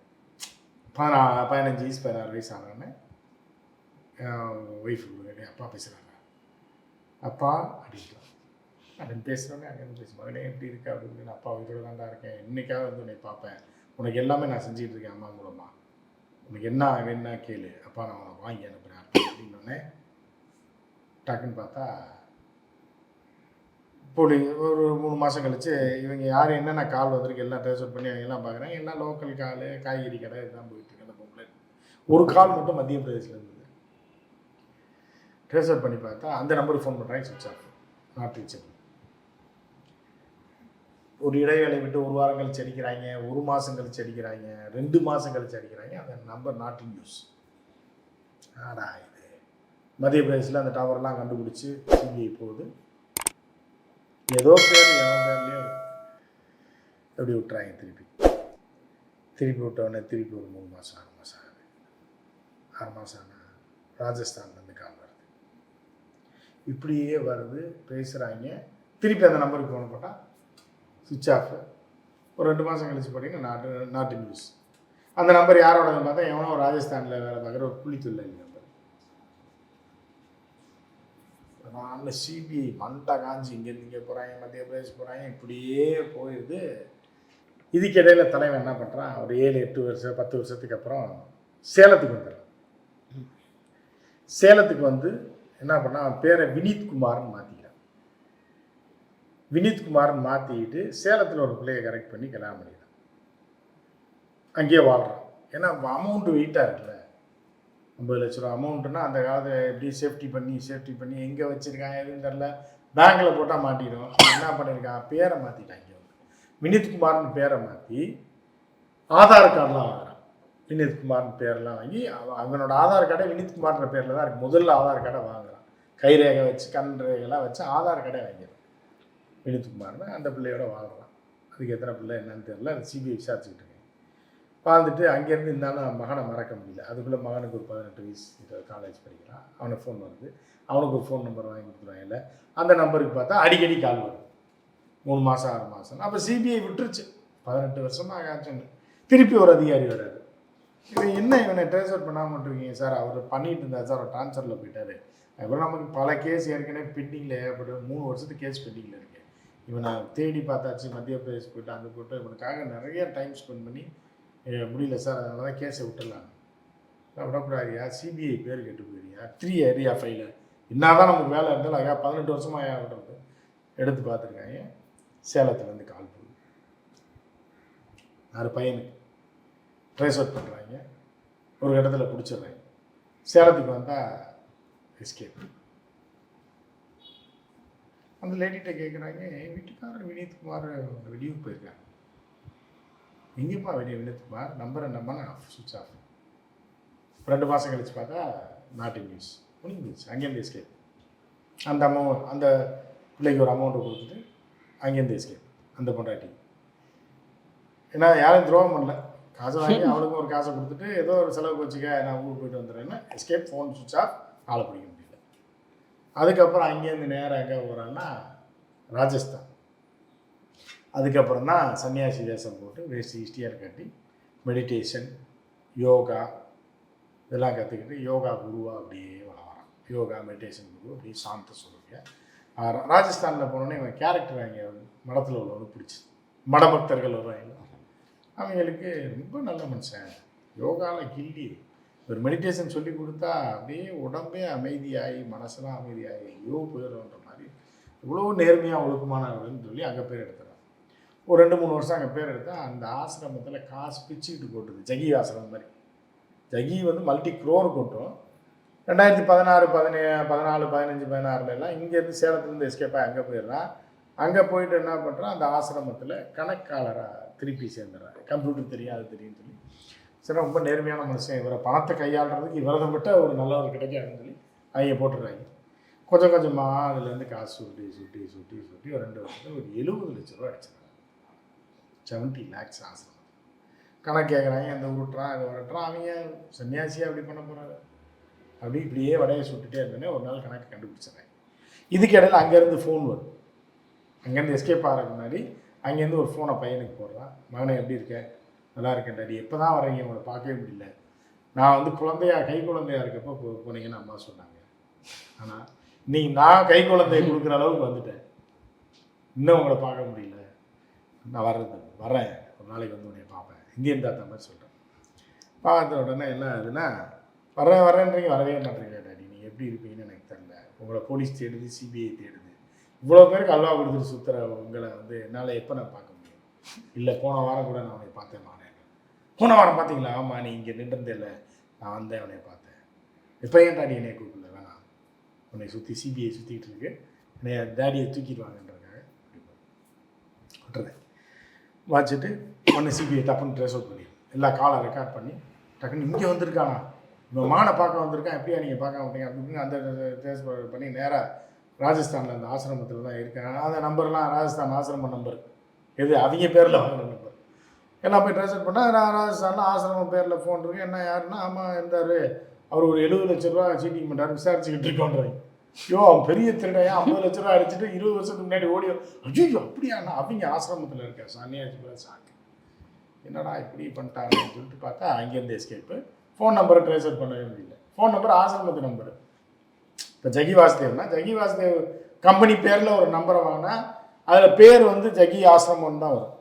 பதினா பதினஞ்சு வயசு பதினாறு வயசு ஆனோடனே ஒய்ஃப் அப்பா பேசுகிறாங்க அப்பா அப்படின்ட்டு அப்படின்னு பேசுகிறோன்னே அங்கேருந்து பேசு மகனே எப்படி இருக்கு? அப்படின்னு அப்பா உயிரோட தான்டா இருக்கேன். இன்னைக்காவது வந்து உன்னை பார்ப்பேன். உனக்கு எல்லாமே நான் செஞ்சுட்டு இருக்கேன் அம்மா மூலமாக உனக்கு என்ன வேணும்னா கேளு. அப்பா நான் உனக்கு வாங்கி அனுப்புகிறேன் அப்படின்னோடனே டக்குன்னு பார்த்தா போலி ஒரு மூணு மாதம் கழிச்சு இவங்க யார் என்னென்ன கால் வந்திருக்கு எல்லாம் ட்ரேஸ் பண்ணி அவங்க எல்லாம் பார்க்குறேன். எல்லாம் லோக்கல் கால் காய்கறி கடை இதுதான் போயிட்டு இருக்கு அந்த பொம்பளை. ஒரு கால் மட்டும் மத்திய பிரதேசில் இருந்தது. ட்ரேஸ் பண்ணி பார்த்தா அந்த நம்பருக்கு ஃபோன் பண்ணுறாங்க சுவிச் ஆஃப் நாட் ரீச்சபிள் ஒரு இடைவேளை விட்டு ஒரு வாரம் கழிச்சு அடிக்கிறாங்க ஒரு மாதம் கழிச்சு அடிக்கிறாங்க ரெண்டு மாதம் கழிச்சு அடிக்கிறாங்க அந்த நம்பர் நாட் இன் யூஸ் ஆடா இது. மத்திய பிரதேசில் அந்த டவர்லாம் கண்டுபிடிச்சி சிபிஐ போகுது. ஏதோ பேர் எவன் பேர்லேயும் எப்படி விட்டுறாங்க திருப்பி. திருப்பி விட்டோடனே திருப்பி ஒரு மூணு மாதம் ஆறு மாதம் ஆகுது. ஆறு மாதம் ஆனால் ராஜஸ்தான்லேருந்து கால் வருது. இப்படியே வருது பேசுகிறாங்க திருப்பி அந்த நம்பருக்கு ஃபோன் போட்டால் சுவிட்ச் ஆஃப் ஒரு ரெண்டு மாதம் கழிச்சு போட்டிங்கன்னா நாட்டு நாட்டு நியூஸ் அந்த நம்பர் யாரோடதுன்னு பார்த்தா எவனோ ராஜஸ்தானில் வேலை பார்க்குற ஒரு புள்ளித்தொழிலாளி நம்பர் நான் சிபிஐ மண்டை காஞ்சி இங்கேருந்து இங்கே போகிறாங்க மத்திய பிரதேஷ் போகிறாங்க இப்படியே போயிடுது. இதுக்கிடையில் தலைவன் என்ன பண்ணுறான் ஒரு ஏழு எட்டு வருஷம் பத்து வருஷத்துக்கு அப்புறம் சேலத்துக்கு வந்துடுறான். சேலத்துக்கு வந்து என்ன பண்ணால் அவன் பேரை வினீத் குமார்னு மாற்றிக்கிறான் வினீத்குமார்னு மாற்றிக்கிட்டு சேலத்தில் ஒரு பிள்ளையை கரெக்ட் பண்ணி கல்யாணம் பண்ணிட்டான். அங்கேயே வாழ்கிறான் ஏன்னா அமௌண்ட்டு வெயிட்டாக இருக்குல்ல? ஐம்பது லட்ச ரூபா அமௌண்ட்டுனா அந்த காலத்தில் எப்படி சேஃப்டி பண்ணி சேஃப்டி பண்ணி எங்கே வச்சுருக்காங்க எதுவும் தெரில பேங்க்கில் போட்டால் மாட்டிடும். என்ன பண்ணியிருக்கான் பேரை மாற்றிட்டாங்க வினீத் குமார்னு பேரை மாற்றி ஆதார் கார்டெலாம் வாங்குறான். வினீத்குமார்னு பேரெலாம் பேரெல்லாம் வாங்கி அவன் அவனோட ஆதார் கார்டை வினீத்குமார்ன்ற பேரில் தான் இருக்குது முதல்ல ஆதார் கார்டை வாங்குறான். கைரேகை வச்சு கண் ரேகைலாம் வச்சு ஆதார் கார்டே வாங்கிடுறான். வினீத் அந்த பிள்ளையோட வாழலாம் அதுக்கு எத்தனை பிள்ளை என்னன்னு தெரியல. அது சிபிஐ விசாரிச்சுக்கிட்டு இருக்கேன். வாழ்ந்துட்டு அங்கேருந்து இருந்தாலும் மகனை மறக்க முடியல. அதுக்குள்ளே மகனுக்கு ஒரு பதினெட்டு வயசு காலேஜ் படிக்கிறான். அவனுக்கு ஃபோன் வருது. அவனுக்கு ஒரு ஃபோன் நம்பர் வாங்கி கொடுத்துருவாங்க இல்லை அந்த நம்பருக்கு பார்த்தா அடிக்கடி கால் வரும். மூணு மாதம் ஆறு மாதம் அப்போ சிபிஐ விட்டுருச்சு. பதினெட்டு வருஷமாக ஆச்சுன்னு திருப்பி ஒரு அதிகாரி வர்றாரு இவன் என்ன இவனை ட்ரான்ஸ்ஃபர் பண்ணாமல் இருக்கீங்க சார் அவர் பண்ணிட்டு இருந்தார் சார் அவர் ட்ரான்ஸ்ஃபரில் போயிட்டார். அப்புறம் நமக்கு பல கேஸ் ஏற்கனவே பெண்டிங்கில் ஏற்பட்டு மூணு வருஷத்துக்கு கேஸ் பெண்டிங்கில் இருக்கு. இவனை தேடி பார்த்தாச்சு மத்திய பிரதேஷ் போயிட்டு அங்கே போயிட்டு இவனுக்காக நிறைய டைம் ஸ்பெண்ட் பண்ணி முடியல சார் அதனால தான் கேஸை விட்டுடலாம். விடக்கூடாதியா? சிபிஐ பேர் கெட்டு போயிடுறியா த்ரீ ஏரியா ஃபைல என்னதான் நமக்கு வேலை இருந்தாலும் அதுக்காக பதினெட்டு வருஷமாக ஏன் விடுறது எடுத்து பார்த்துருக்காங்க சேலத்துலேருந்து கால் போகுது ஆறு பையனுக்கு ட்ரேஸ் அவுட் பண்ணுறாங்க ஒரு இடத்துல பிடிச்சிடுறாங்க சேலத்துக்கு வந்தால் எஸ்கேப் அந்த லேடிகிட்ட கேட்குறாங்க என் வீட்டுக்காரர் வினீத்குமார் வெளியூர் போயிருக்காங்க எங்கேப்பா வெளியே வினீத்குமார் நம்பர் என்னம்மா ஆஃப் சுவிச் ஆஃப் ரெண்டு மாதம் கழிச்சு பார்த்தா நாட்டு நியூஸ் முடிஞ்சிச்சு அங்கேருந்து எஸ்கேப் அந்த அமௌண்ட் அந்த பிள்ளைக்கு ஒரு அமௌண்ட்டை கொடுத்துட்டு அங்கேருந்து எஸ்கேப் அந்த பொண்டாட்டி. ஏன்னா யாரும் துரோகம் பண்ணல. காசை வாங்கி அவளுக்கும் ஒரு காசை கொடுத்துட்டு ஏதோ ஒரு செலவுக்கு வச்சுக்க நான் ஊருக்கு போயிட்டு வந்துடுறேன்னா எஸ்கேப் ஃபோன் சுவிச் ஆஃப் ஆளை பிடிக்க முடியல அதுக்கப்புறம் அங்கேருந்து நேராக எங்கே போகிறான்னா ராஜஸ்தான். அதுக்கப்புறம் தான் சன்னியாசி வேஷம் போட்டு வேஸ்ட் இஷ்டியார் கட்டி மெடிடேஷன் யோகா இதெல்லாம் கற்றுக்கிட்டு யோகா குருவாக அப்படியே வளரான் யோகா மெடிடேஷன் குரு அப்படியே சாந்த சொல்லுங்க ராஜஸ்தானில் போனோன்னே இவன் கேரக்டர் அங்கே மடத்தில் உள்ளவனுக்கு பிடிச்சி. மடபக்தர்கள் வருவாங்க. அவங்களுக்கு ரொம்ப நல்ல மனுஷன். யோகாவில் கில்லி. ஒரு மெடிடேஷன் சொல்லி கொடுத்தா அப்படியே உடம்பே அமைதியாகி மனசெல்லாம் அமைதியாகி ஐயோ போயிடும்ன்ற மாதிரி இவ்வளோ நேர்மையாக ஒழுக்கமானவர்கள்னு சொல்லி அங்கே பேர் எடுத்துறான். ஒரு ரெண்டு மூணு வருஷம் அங்கே பேர் எடுத்தா அந்த ஆசிரமத்தில் காசு பிச்சுக்கிட்டு கொட்டுது ஜகி ஆசிரமம் மாதிரி. ஜகி வந்து மல்டி குரோர் கொட்டும். ரெண்டாயிரத்தி பதினாறு பதினே பதினாலு பதினஞ்சு பதினாறுலாம் இங்கேருந்து சேலத்துலேருந்து எஸ்கேப் ஆகி அங்கே போயிடுறான். அங்கே போயிட்டு என்ன பண்ணுறான் அந்த ஆசிரமத்தில் கணக்காளராக திருப்பி சேர்ந்துடுறான் கம்ப்யூட்டர் தெரியும் அது தெரியும்னு சொல்லி சரி ரொம்ப நேர்மையான மனுஷன் இவரை பணத்தை கையாளுறதுக்கு இவரதை விட்ட ஒரு நல்லவர் கிடைக்காதுன்னு சொல்லி அவங்க போட்டுடுறாங்க. கொஞ்சம் கொஞ்சமாக அதுலேருந்து காசு சுட்டி சுட்டி சுட்டி சுட்டி ஒரு ரெண்டு வருஷத்துல ஒரு எழுபது லட்ச ரூபா அடிச்சிடறாங்க. செவன்ட்டி லேக்ஸ் ஆசை கணக்கு கேட்குறாங்க அந்த உருட்டுறான் அதை உருட்டுறான் அவங்க சன்னியாசியாக அப்படி பண்ண போகிறாரு அப்படி இப்படியே வடையை சுட்டுட்டே இருந்தோன்னே ஒரு நாள் கணக்கு கண்டுபிடிச்சிடுறாங்க. இதுக்கு இடையில அங்கேருந்து ஃபோன் வரும். அங்கேருந்து எஸ்கேப் ஆகிறதுக்கு முன்னாடி அங்கேருந்து ஒரு ஃபோனை பையனுக்கு போடுறான். மகனை எப்படி இருக்க? நல்லா இருக்கேன் டாடி. எப்போ தான் வரீங்க? உங்களை பார்க்கவே முடியல. நான் வந்து குழந்தையா கை குழந்தையா இருக்கப்போ போ போனீங்கன்னு அம்மா சொன்னாங்க. ஆனால் நீ நான் கை குழந்தைய கொடுக்குற அளவுக்கு வந்துட்டேன். இன்னும் உங்களை பார்க்க முடியல. நான் வர்றது வரேன் ஒரு நாளைக்கு வந்து உடனே பார்ப்பேன். இந்தியன் தாத்தா மாதிரி சொல்கிறேன் பார்த்த உடனே என்ன ஆகுதுன்னா வரேன் வரேன்றீங்க வரவே மாட்டேறீங்க டாடி? நீங்கள் எப்படி இருப்பீங்கன்னு எனக்கு தெரில உங்களை போலீஸ் தேடுது சிபிஐ தேடுது. இவ்வளோ பேருக்கு அல்வா கொடுத்துட்டு சுற்றுற உங்களை வந்து என்னால் எப்போ நான் பார்க்க முடியும்? இல்லை போன வாரம் கூட நான் உங்களை பார்த்தேன் போன வாரம் பார்த்தீங்களா? ஆமாம் நீ இங்கே நின்றுந்தே இல்லை நான் வந்தேன் அவனை பார்த்தேன். இப்போ ஏன்டா நீ என்னை கூப்பிடல வேணாம். உன்னை சுற்றி சிபிஐ சுற்றிக்கிட்டு இருக்கு. என்னை டேடியை தூக்கிட்டு வாங்கன்றக்காக விட்டுறேன் வச்சுட்டு ஒன்று சிபிஐ டப்புன்னு ட்ரெஸ் அவுட் பண்ணி எல்லா காலை ரெக்கார்ட் பண்ணி டக்குன்னு இங்கே வந்திருக்கானா? இப்போ மானை பார்க்க வந்திருக்கான். எப்படியா நீங்கள் பார்க்க மாட்டீங்க? அப்படின்னு அந்த ட்ரெஸ் பண்ணி நேராக ராஜஸ்தானில் அந்த ஆசிரமத்தில் தான் இருக்கேன். அந்த நம்பர்லாம் ராஜஸ்தான் ஆசிரம நம்பர் எது அவங்க பேரில்? வாங்கின எல்லாம் போய் ட்ரெஸ் பண்ணால் நான் சார்னா ஆசிரமம் பேரில் ஃபோன் இருக்கு என்ன யாருன்னா ஆமாம் இருந்தார். அவர் ஒரு எழுபது லட்ச ரூபா சீட்டிங் பண்ணார் விசாரிச்சுக்கிட்டு இருக்கோன்றாங்க ஐயோ அவன் பெரிய திருடையா ஐம்பது லட்ச ரூபா அடிச்சுட்டு இருபது வருஷத்துக்கு முன்னாடி ஓடியோ ஐயோ அப்படியா? நான் அவங்க ஆசிரமத்தில் இருக்கேன். சன்னியாசி சாக்கு. என்னடா இப்படி பண்ணிட்டாங்கன்னு சொல்லிட்டு பார்த்தா அங்கேருந்து எஸ்கேப்பு ஃபோன் நம்பரை ட்ரேஸ் அவுட் பண்ணவே முடியல. ஃபோன் நம்பர் ஆசிரமத்து நம்பர் இப்போ ஜகி வாசுதேவ்னா ஜகி வாசுதேவ் கம்பெனி பேரில் ஒரு நம்பரை வாங்கினா அதில் பேர் வந்து ஜகி ஆசிரமம் தான் வரும்.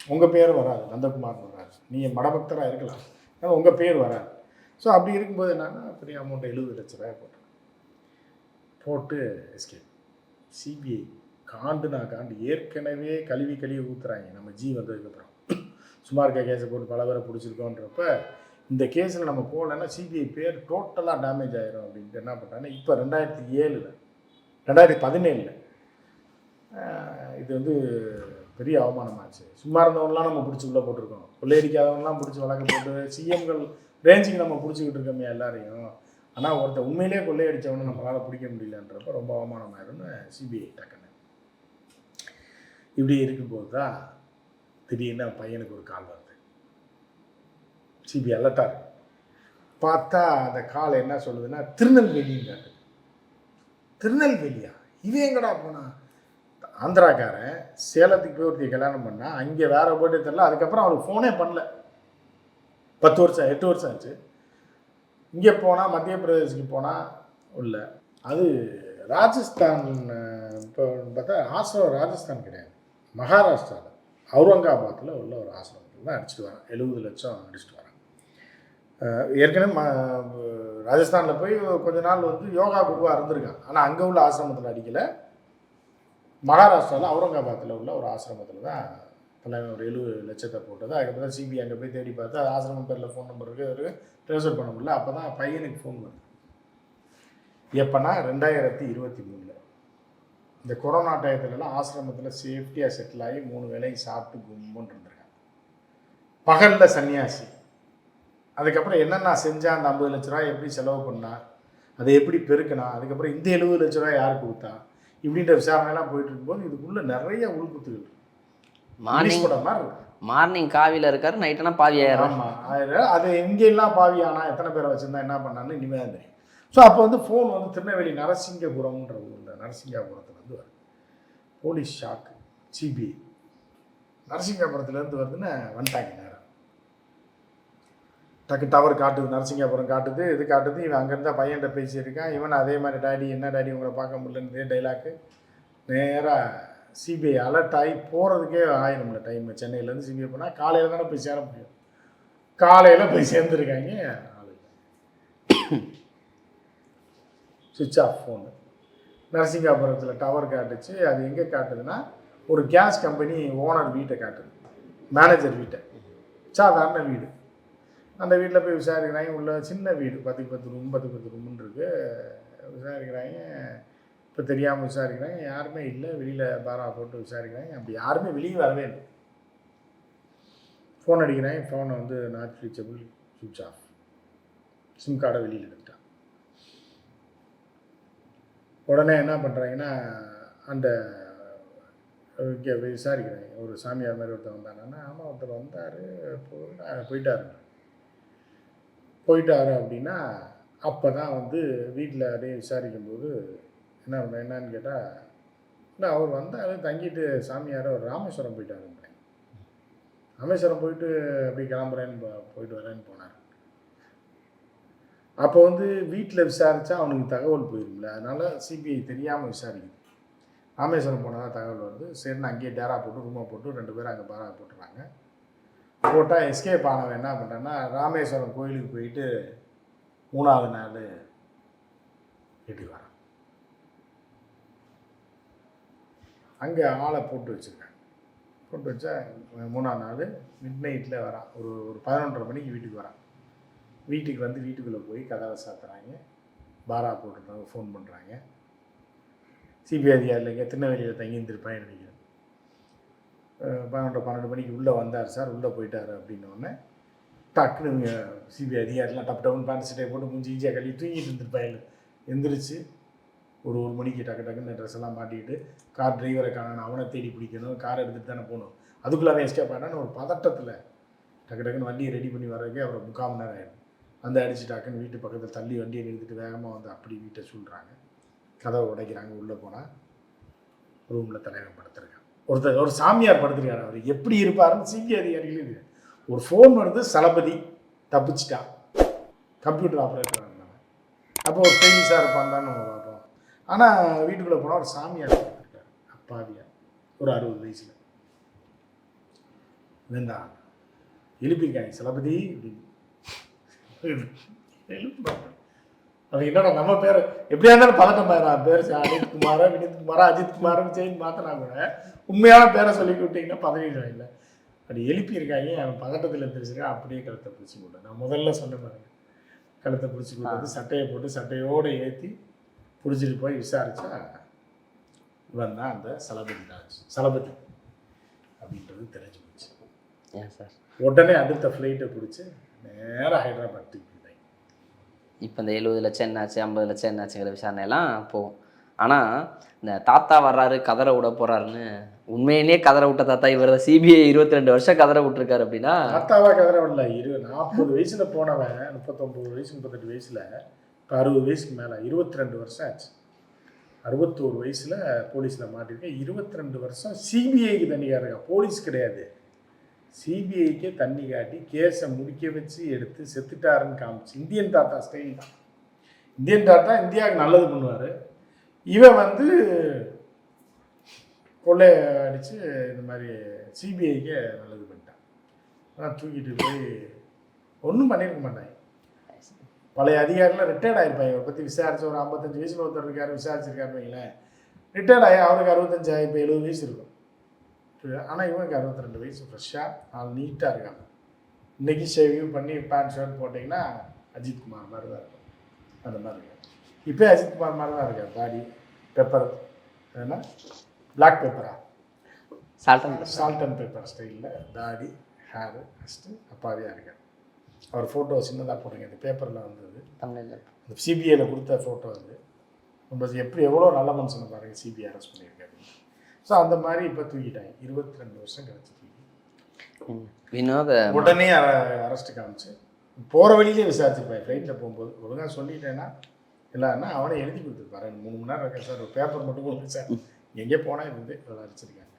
உங்கள் பேர் வராது நந்தகுமார் வராது. நீங்கள் மடபக்தராக இருக்கலாம். ஆனால் உங்கள் பேர் வராது. ஸோ அப்படி இருக்கும்போது என்னன்னா பெரிய அமௌண்ட்டை எழுபது லட்ச ரூபாய் போட்டேன் போட்டு எஸ்கேப் சிபிஐ காண்டுனா காண்டு ஏற்கனவே கழுவி கழுவி ஊற்றுறாங்க நம்ம ஜி வந்ததுக்கப்புறம் சும்மா இருக்க கேஸை போட்டு பல பேரை பிடிச்சிருக்கோன்றப்ப இந்த கேஸில் நம்ம போகலன்னா சிபிஐ பேர் டோட்டலாக டேமேஜ் ஆயிரும் அப்படின்ட்டு என்ன பண்ணுறாங்கன்னா இப்போ ரெண்டாயிரத்தி ஏழில் ரெண்டாயிரத்தி பதினேழில் இது வந்து பெரிய அவமானமாச்சு. சும்மா இருந்தவங்களாம் நம்ம பிடிச்சி உள்ளே போட்டிருக்கோம். கொள்ளையடிக்காதவங்களாம் பிடிச்சி வழக்கு போட்டு சிஎம்கள் ரேஞ்சுக்கு நம்ம பிடிச்சிக்கிட்டு இருக்கோமே எல்லாரையும். ஆனால் ஒருத்தர் உண்மையிலே கொள்ளையடிச்சவனை நம்மளால் பிடிக்க முடியலன்றப்ப ரொம்ப அவமானமாயிரும்னு சிபிஐ டக்குன்னு இப்படி இருக்கும்போது தான் திடீர்னு பையனுக்கு ஒரு கால் வருது. சிபிஐ அலர்ட்டாக பார்த்தா அந்த கால் என்ன சொல்லுதுன்னா திருநெல்வேலிங்காரு திருநெல்வேலியா? இது எங்கடா போனா ஆந்திராக்காரன் சேலத்துக்கு போய் ஒருத்தி கல்யாணம் பண்ணால் அங்கே வேற போயிட்டு தெரில அதுக்கப்புறம் அவனுக்கு ஃபோனே பண்ணல. பத்து வருஷம் எட்டு வருஷம் ஆச்சு. இங்கே போனால் மத்திய பிரதேசுக்கு போனால் இல்லை அது ராஜஸ்தான் இப்போ பார்த்தா ஆசிரம் ராஜஸ்தான் கிடையாது. மகாராஷ்டிராவில் அவுரங்காபாத்தில் உள்ள ஒரு ஆசிரமத்தில் தான் அடிச்சுட்டு வரான். எழுபது லட்சம் அடிச்சுட்டு வரான். ஏற்கனவே ம ராஜஸ்தானில் போய் கொஞ்ச நாள் வந்து யோகா குருவாக இருந்திருக்கான். ஆனால் அங்கே உள்ள ஆசிரமத்தில் அடிக்கலை. மகாராஷ்டிராவில் அவுரங்காபாத்தில் உள்ள ஒரு ஆசிரமத்தில் தான் தலைவன் ஒரு எழுபது லட்சத்தை போட்டது. அதுக்கப்புறம் சிபிஐ அங்கே போய் தேடி பார்த்து அது ஆசிரமம் பேரில் ஃபோன் நம்பர் இருக்குது ஒரு பண்ண முடியல. அப்போ தான் பையனுக்கு ஃபோன் வருது. எப்போனா ரெண்டாயிரத்தி இருபத்தி மூணில். இந்த கொரோனா டயத்துலலாம் ஆசிரமத்தில் சேஃப்டியாக செட்டில் ஆகி மூணு வேளையும் சாப்பிட்டு கும்புன்னு இருந்திருக்காங்க. பகலில் சன்னியாசி. அதுக்கப்புறம் என்னென்ன செஞ்சால் அந்த ஐம்பது லட்ச ரூபா எப்படி செலவு பண்ணா அதை எப்படி பெருக்கினா அதுக்கப்புறம் இந்த எழுபது லட்ச ரூபா யாருக்கு கொடுத்தா இப்படின்ற விசாரணைலாம் போயிட்டு இருக்கும்போது இதுக்குள்ள நிறைய உள்குத்துகள். மார்னிங் மாதிரி இருக்கு மார்னிங் காவியில் இருக்காரு நைட்டானா பாவி ஆயிரம் ஆயிரம் அது எங்கெல்லாம் பாவியானா எத்தனை பேரை வச்சிருந்தா என்ன பண்ணான்னு இனிமேல் தான் தெரியும். ஸோ அப்போ வந்து ஃபோன் வந்து திருநெல்வேலி நரசிங்கபுரம்ன்ற ஊரில் நரசிங்காபுரத்தில் வந்து வருது போலீஸ் ஷாக்கு சிபிஐ நரசிங்காபுரத்துலேருந்து வருதுன்னு வந்துட்டாங்க. டக்கு டவர் காட்டுது நரசிங்கபுரம் காட்டுது இது காட்டுது இவன் அங்கேருந்தா பையன்கிட்ட பேசியிருக்கான். இவன் அதே மாதிரி டாடி என்ன டாடி உங்களை பார்க்க முடியலன்னு டைலாக்கு நேராக சிபிஐ அலர்ட் ஆகி போகிறதுக்கே ஆயிரம்ல டைம் சென்னையிலேருந்து சிபிஐ போனால் காலையில் தானே போய் சேர முடியும். காலையில் போய் சேர்ந்துருக்காங்க ஆளு சுவிட்ச் ஆஃப் ஃபோனு நரசிங்காபுரத்தில் டவர் காட்டுச்சு. அது எங்கே காட்டுதுன்னா ஒரு கேஸ் கம்பெனி ஓனர் வீட்டை காட்டுது. மேனேஜர் வீட்டை. சாதாரண வீடு. அந்த வீட்டில் போய் விசாரிக்கிறாங்க. உள்ள சின்ன வீடு பத்துக்கு பத்து ரூம் பத்துக்கு பத்து ரூம்னு இருக்கு. விசாரிக்கிறாங்க. இப்போ தெரியாமல் விசாரிக்கிறாங்க. யாருமே இல்லை. வெளியில் பாரா போட்டு விசாரிக்கிறாங்க. அப்படி யாருமே வெளியே வரவே இல்லை. ஃபோன் அடிக்கிறாங்க. ஃபோனை வந்து நாட் ரீச்சபிள் சுவிட்ச் ஆஃப் சிம் கார்டை வெளியில் எடுத்துட்டான் உடனே என்ன பண்ணுறாங்கன்னா அந்த இங்கே விசாரிக்கிறாங்க. ஒரு சாமியார் மாதிரி ஒருத்தர் வந்தாங்கன்னா ஆமாம் ஒருத்தர் வந்தார். போயிட்டாரு. போயிட்டாரு அப்படின்னா அப்போ தான் வந்து வீட்டில் அப்படியே விசாரிக்கும்போது என்ன பண்ண என்னன்னு கேட்டால் இல்லை அவர் வந்தார் தங்கிட்டு சாமியார் அவர் ராமேஸ்வரம் போயிட்டாருன்றேன் ராமேஸ்வரம் போயிட்டு அப்படி கிளம்புறேன்னு போயிட்டு வரேன்னு போனார். அப்போ வந்து வீட்டில் விசாரித்தா அவனுக்கு தகவல் போயிருமில்ல அதனால் சிபிஐ தெரியாமல் விசாரிக்குது. ராமேஸ்வரம் போனதான் தகவல் வருது. சரின்னு அங்கேயே டேரா போட்டு ரூமை போட்டு ரெண்டு பேரும் அங்கே பாரா போட்டுறாங்க. போட்டால் எஸ்கேப் ஆனவன் என்ன பண்ணுறேன்னா ராமேஸ்வரம் கோயிலுக்கு போயிட்டு மூணாவது நாள் வீட்டுக்கு வரான். அங்கே ஆளை போட்டு வச்சுருக்காங்க. போட்டு வச்சா மூணாவது நாள் மிட் நைட்டில் வரான். ஒரு ஒரு பதினொன்றரை மணிக்கு வீட்டுக்கு வரான். வீட்டுக்கு வந்து வீட்டுக்குள்ளே போய் கதவை சாத்துறாங்க. பாரா போட்டுருந்தாங்க ஃபோன் பண்ணுறாங்க சிபிஐ அதிகாரிங்க திருநெல்வேலியில் தங்கி இருந்திருப்பேன் நினைக்கிறேன் பன்னெண்டு பன்னெண்டு மணிக்கு உள்ளே வந்தார் சார். உள்ளே போயிட்டார் அப்படின்ன உடனே டக்குன்னு இவங்க சிபிஐ அதிகாரிலாம் டப் டவுன் பேண்ட் சட்டை போட்டு மூஞ்சி ஈஸியாக கழுவி தூங்கிட்டு இருந்திருப்பாயில் எந்திரிச்சு ஒரு ஒரு மணிக்கு டக்கு டக்குன்னு ட்ரெஸ் எல்லாம் மாட்டிக்கிட்டு கார் டிரைவரை காணணும் அவனை தேடி பிடிக்கணும் கார் எடுத்துகிட்டு தானே போகணும். அதுக்குள்ளார எஸ்கேப் ஆனான்னு ஒரு பதட்டத்தில் டக்கு டக்குன்னு வண்டியை ரெடி பண்ணி வர்றதுக்கே அவரை முக்கால் மணி நேரம் ஆகிடும் அந்த அடிச்சு டக்குன்னு வீட்டு பக்கத்தில் தள்ளி வண்டியை நிறுத்திட்டு வேகமாக வந்து அப்படி வீட்டை சொல்கிறாங்க கதவை உடைக்கிறாங்க உள்ளே போனால் ரூமில் தலைவன் படுத்துருக்காங்க ஒருத்தர் ஒரு சாமியார் படுத்திருக்காரு அவர். எப்படி இருப்பாருன்னு சிபிஐ அதிகாரிகளே இது. ஒரு ஃபோன் வருது சலபதி தப்பிச்சிட்டான் கம்ப்யூட்டர் ஆப்ரேட்டர் அப்போ ஒரு ஃபேமஸாக இருப்பான் நம்ம பார்ப்போம். ஆனால் வீட்டுக்குள்ளே போனால் ஒரு சாமியார் இருக்கார் அப்பாவியார். ஒரு அறுபது வயசில். வேண்டாம் எழுப்பியிருக்காங்க சலபதி அப்படின்னு. எழுப்புறாங்க அது என்னடா நம்ம பேர்? எப்படியா இருந்தாலும் பதட்டம் பேரா பேர் அனித் குமாரா வினித் குமாரா அஜித் குமார்னு சேர்ந்து மாத்தினா கூட உண்மையான பேரை சொல்லி விட்டீங்கன்னா பதவிடும் இல்லை. அப்படி எழுப்பியிருக்காங்க அவன் பதட்டத்தில் இருந்துருச்சுருக்கா அப்படியே கழுத்தை பிடிச்சி போட்டேன் நான் முதல்ல சொன்ன பாருங்க. கழுத்தை பிடிச்சி போட்டு சட்டையை போட்டு சட்டையோடு ஏற்றி பிடிச்சிட்டு போய் விசாரிச்சா இவன் தான் அந்த சலபதி ராஜ் சலபதி அப்படின்றது தெரிஞ்சு போச்சு. சார்? உடனே அடுத்த ஃப்ளைட்டை பிடிச்சி நேராக ஹைதராபாத் தூக்கி போயிட்டாங்க இப்போ இந்த எழுபது லட்சம் என்னாச்சு ஐம்பது லட்சம் என்னாச்சுங்கிற விசாரணையெல்லாம் போகும். ஆனால் இந்த தாத்தா வர்றாரு கதரை விட போகிறாருன்னு உண்மையிலேயே கதரை விட்ட தாத்தா இவர் சிபிஐ இருபத்தி ரெண்டு வருஷம் கதரை விட்டுருக்காரு அப்படின்னா தாத்தாவா விடல. இரு நாற்பது வயசில் போனவன் முப்பத்தொம்பது வயசு முப்பத்தெட்டு வயசில் இப்போ அறுபது வயசுக்கு மேலே இருபத்தி ரெண்டு வருஷம் ஆச்சு. அறுபத்தோரு வயசில் போலீஸில் மாட்டிருக்கேன். இருபத்தி ரெண்டு வருஷம் சிபிஐக்கு தண்ணி இருக்கா போலீஸ் கிடையாது. சிபிஐக்கே தண்ணி காட்டி கேஸை முடிக்க வச்சு எடுத்து செத்துட்டாருன்னு காமிச்சு. இந்தியன் தாத்தா ஸ்டைல் தான். இந்தியன் தாத்தா இந்தியாவுக்கு நல்லது பண்ணுவார். இவன் வந்து கொள்ளை அடித்து இந்த மாதிரி சிபிஐக்கே நல்லது பண்ணிட்டான். ஆனால் தூக்கிட்டு போய் ஒன்றும் பண்ணியிருக்க மாட்டாங்க பழைய அதிகாரிலாம் ரிட்டையர்ட் ஆகிருப்பாங்க இவரை பற்றி விசாரிச்சு ஒரு ஐம்பத்தஞ்சு வயசில் ஒருத்தர் இருக்காரு விசாரிச்சிருக்காருன்னு வைங்களேன். ரிட்டையர்ட் ஆகி அவருக்கு அறுபத்தஞ்சு இப்போ எழுபது வயசு இருக்கும். ஆனால் இவனுக்கு அறுபத்தி ரெண்டு வயசு ஃப்ரெஷ்ஷாக நாலு நீட்டாக இருக்காங்க இன்னைக்கு ஷேவிங் பண்ணி பேண்ட் ஷர்ட் போட்டிங்கன்னா அஜித் குமார் மாதிரி தான் இருக்கும். அந்த மாதிரி இருக்கு. இப்போ அஜித் குமார் மாதிரி தான் இருக்கார். தாடி பெப்பர் என்ன? பிளாக் பெப்பரா சால்டன் சால்ட் அண்ட் பெப்பர் ஸ்டைலில் தாடி ஹேரு ஃபஸ்ட்டு அப்பாவியாக இருக்கார். அவர் ஃபோட்டோ சின்னதாக போடுங்க இந்த பேப்பரில் வந்தது. தமிழில் அந்த சிபிஐயில் கொடுத்த ஃபோட்டோ அது. ரொம்ப எப்படி எவ்வளோ நல்ல மனுஷனை பாருங்க சிபிஐ அரெஸ்ட் பண்ணியிருக்காரு. ஸோ அந்த மாதிரி இப்போ தூக்கிட்டாங்க. இருபத்தி ரெண்டு வருஷம் தூக்கி. வினோத உடனே அரெஸ்ட் காமிச்சு. போகிற வழியிலே விசாரிச்சிருப்பேன் ஃப்ளைட்டில் போகும்போது ஒழுங்காக சொல்லிட்டேன்னா இல்லைன்னா அவனே எழுதி கொடுத்துருப்பாரு. மூணு மணி நேரம் இருக்கேன் சார். ஒரு பேப்பர் மட்டும் கொடுங்க சார். எங்கே போனால் இது வந்து இவ்வளோ அடிச்சிருக்காங்க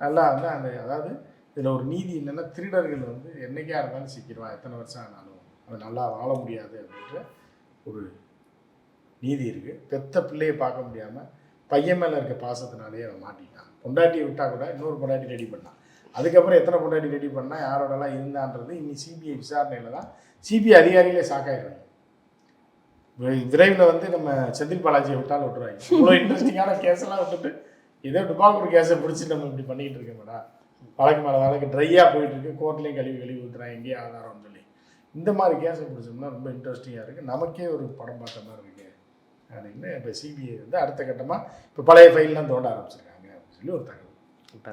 நல்லா வந்து அந்த அதாவது இதில் ஒரு நீதி என்னென்னா திருடர்கள் வந்து என்னைக்கா இருந்தாலும் சிக்கிடுவான் எத்தனை வருஷம் ஆனாலும் அவன் நல்லா வாழ முடியாது அப்படின்ற ஒரு நீதி இருக்குது பெத்த பிள்ளையை பார்க்க முடியாமல் பையன் மேலே இருக்க பாசத்தினாலேயே அவன் மாட்டிட்டான். பொண்டாட்டியை விட்டால் கூட இன்னொரு பொண்டாட்டி ரெடி பண்ணான் அதுக்கப்புறம் எத்தனை பொண்டாட்டி ரெடி பண்ணால் யாரோடலாம் இருந்தான்றது இன்னி சிபிஐ விசாரணையில் தான் சிபிஐ அதிகாரிகளே சாக்காயிடுவாங்க விரைவில் வந்து நம்ம செந்தில் பாலாஜியை விட்டாலும் விட்டுருவாங்க. இவ்வளோ இன்ட்ரெஸ்டிங்கான கேஸெல்லாம் விட்டுட்டு ஏதோ டுபாக்கூர் கேஸை பிடிச்சி நம்ம இப்படி பண்ணிக்கிட்டு மேடம் வழக்கு மேலே வழக்கு ட்ரையாக போயிட்டு இருக்கு. கோர்ட்லேயும் கழுவி கழுவி ஊற்றுறாங்க எங்கேயும் ஆதாரம்னு சொல்லி. இந்த மாதிரி கேஸை பிடிச்சோம்னா ரொம்ப இன்ட்ரெஸ்டிங்காக இருக்குது நமக்கே ஒரு படம் பார்த்த மாதிரி இருக்குது அப்படின்னு இப்போ சிபிஐ வந்து அடுத்த கட்டமாக இப்போ பழைய ஃபைல்லாம் தோண்ட ஆரம்பிச்சிருக்கு அப்படின்னு ஒரு தகவல். இப்போ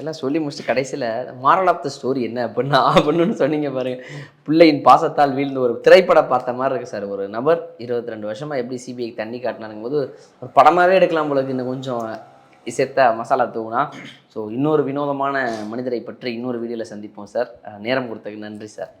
எல்லாம் சொல்லி முடிச்சுட்டு கடைசியில் மாரல் ஆஃப் த ஸ்டோரி என்ன அப்படின்னா அப்படின்னு சொன்னீங்க பாருங்க. பிள்ளையின் பாசத்தால் வீழ்ந்து ஒரு திரைப்படம் பார்த்த மாதிரி இருக்கு சார். ஒரு நபர் இருபத்தி ரெண்டு வருஷமாக எப்படி சிபிஐக்கு தண்ணி காட்டினானுங்கும் போது ஒரு படமாகவே எடுக்கலாம் போல இன்னும் கொஞ்சம் இசைத்த மசாலா தூவுனா ஸோ இன்னொரு வினோதமான மனிதரை பற்றி இன்னொரு வீடியோவில் சந்திப்போம் சார். நேரம் கொடுத்ததுக்கு நன்றி சார்.